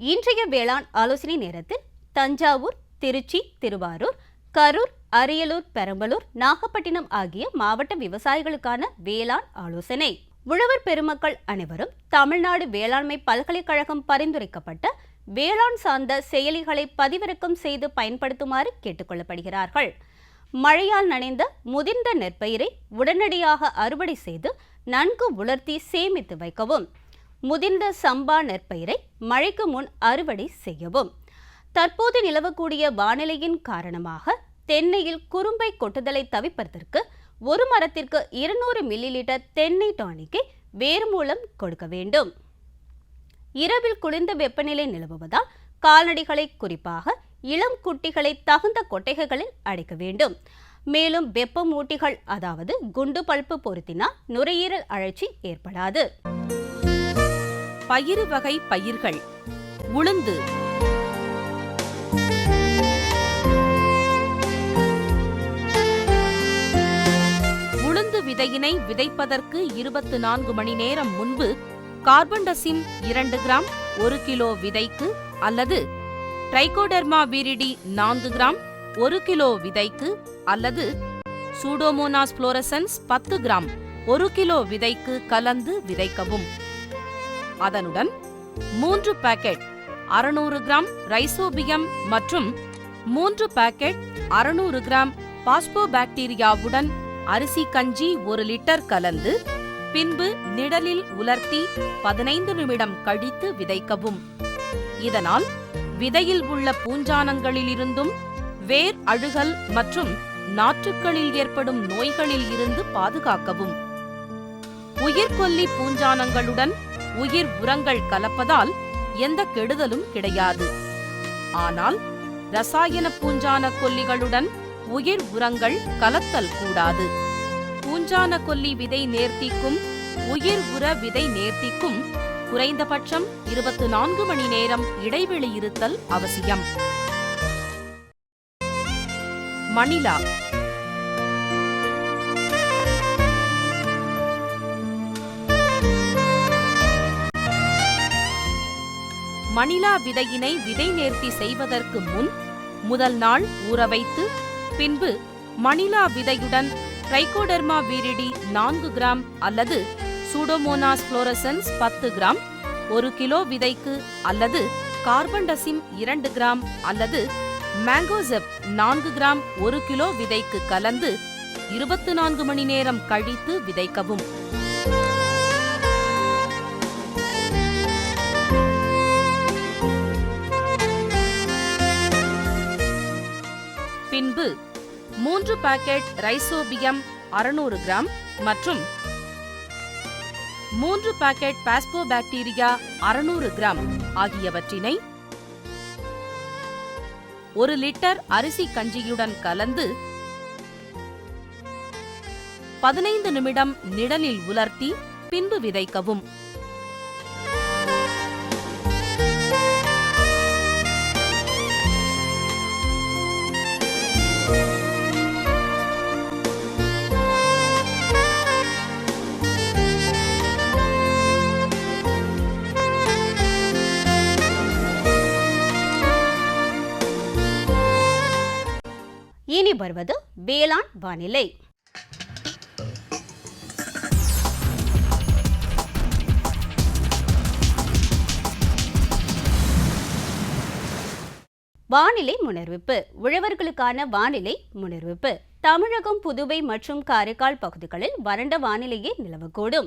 இன்றைய வேளாண் ஆலோசனை நேரத்தில் தஞ்சாவூர் திருச்சி திருவாரூர் கரூர் அரியலூர் பெரம்பலூர் நாகப்பட்டினம் ஆகிய மாவட்ட விவசாயிகளுக்கான வேளாண் ஆலோசனை. உழவர் பெருமக்கள் அனைவரும் தமிழ்நாடு வேளாண்மை பல்கலைக்கழகம் பரிந்துரைக்கப்பட்ட வேளாண் சார்ந்த செயலிகளை பதிவிறக்கம் செய்து பயன்படுத்துமாறு கேட்டுக்கொள்ளப்படுகிறார்கள். மழையால் நனைந்த முதிர்ந்த நெற்பயிரை உடனடியாக அறுவடை செய்து நன்கு உலர்த்தி சேமித்து வைக்கவும். முதிர்ந்த சம்பா நெற்பயிரை மழைக்கு முன் அறுவடை செய்யவும். தற்போது நிலவக்கூடிய வானிலையின் காரணமாக தென்னையில் குறும்பை கொட்டுதலை தவிர்ப்பதற்கு ஒரு மரத்திற்கு இருநூறு மில்லி லிட்டர் தென்னை டானிக்கை வேர் மூலம் கொடுக்க வேண்டும். இரவில் குளிர்ந்த வெப்பநிலை நிலவுவதால் கால்நடைகளை குறிப்பாக இளம் குட்டிகளை தகுந்த கொட்டைகளில் அடைக்க வேண்டும். மேலும் வெப்பமூட்டிகள் அதாவது குண்டு பல்பு பொருத்தினால் நுரையீரல் அழற்சி ஏற்படாது. பயிறு வகை பயிர்கள். உளுந்து. உளுந்து விதையினை விதைப்பதற்கு இருபத்து நான்கு மணி நேரம் முன்பு கார்பன்டசிம் இரண்டு கிராம் ஒரு கிலோ விதைக்கு அல்லது ட்ரைகோடெர்மா விரிடி நான்கு கிராம் ஒரு கிலோ விதைக்கு அல்லது சூடோமோனாஸ் புளோரசன்ஸ் பத்து கிராம் ஒரு கிலோ விதைக்கு கலந்து விதைக்கவும். அதனுடன் மூன்று பாக்கெட் அறுநூறு கிராம் ரைசோபியம் மற்றும் மூன்று பாக்கெட் அறுநூறு கிராம் பாஸ்போபாக்டீரியாவுடன் அரிசி கஞ்சி ஒரு லிட்டர் கலந்து பின்பு நிழலில் உலர்த்தி பதினைந்து நிமிடம் கழித்து விதைக்கவும். இதனால் விதையில் உள்ள பூஞ்சானங்களிலிருந்தும் வேர் அழுகல் மற்றும் நாற்றுக்களில் ஏற்படும் நோய்களில் இருந்து பாதுகாக்கவும். உயிர்கொல்லி பூஞ்சானங்களுடன் உயிர் உரங்கள் கலப்பதால் எந்த கெடுதலும் கிடையாது. ஆனால் ரசாயன பூஞ்சான கொல்லிகளுடன் உயிர் உரங்கள் கலத்தல் கூடாது. பூஞ்சான கொல்லி விதை நேர்த்திக்கும் உயிர் உர விதை நேர்த்திக்கும் குறைந்தபட்சம் இருபத்து நான்கு மணி நேரம் இடைவெளி இருத்தல் அவசியம். மணிலா மணிலா விதையினை விதை நேர்த்தி செய்வதற்கு முன் முதல் நாள் ஊற வைத்து பின்பு மணிலா விதையுடன் ட்ரைகோடெர்மா வீரிடி நான்கு கிராம் அல்லது சூடோமோனாஸ் புளோரசன்ஸ் பத்து கிராம் ஒரு கிலோ விதைக்கு அல்லது கார்பன்டசிம் இரண்டு கிராம் அல்லது மேங்கோசெப் நான்கு கிராம் ஒரு கிலோ விதைக்கு கலந்து இருபத்து நான்கு மணி நேரம் கழித்து விதைக்கவும். மூன்று பாக்கெட் ரைசோபியம் அறுநூறு கிராம் மற்றும் மூன்று பாக்கெட் பாஸ்போபாக்டீரியா அறுநூறு கிராம் ஆகியவற்றினை ஒரு லிட்டர் அரிசி கஞ்சியுடன் கலந்து பதினைந்து நிமிடம் நிழலில் உலர்த்தி பின்பு விதைக்கவும். இனி வருவது வேளாண் வானிலை. வானிலை முன்னறிவிப்பு. உழவர்களுக்கான வானிலை முன்னறிவிப்பு. தமிழகம் புதுவை மற்றும் காரைக்கால் பகுதிகளில் வறண்ட வானிலையே நிலவக்கூடும்.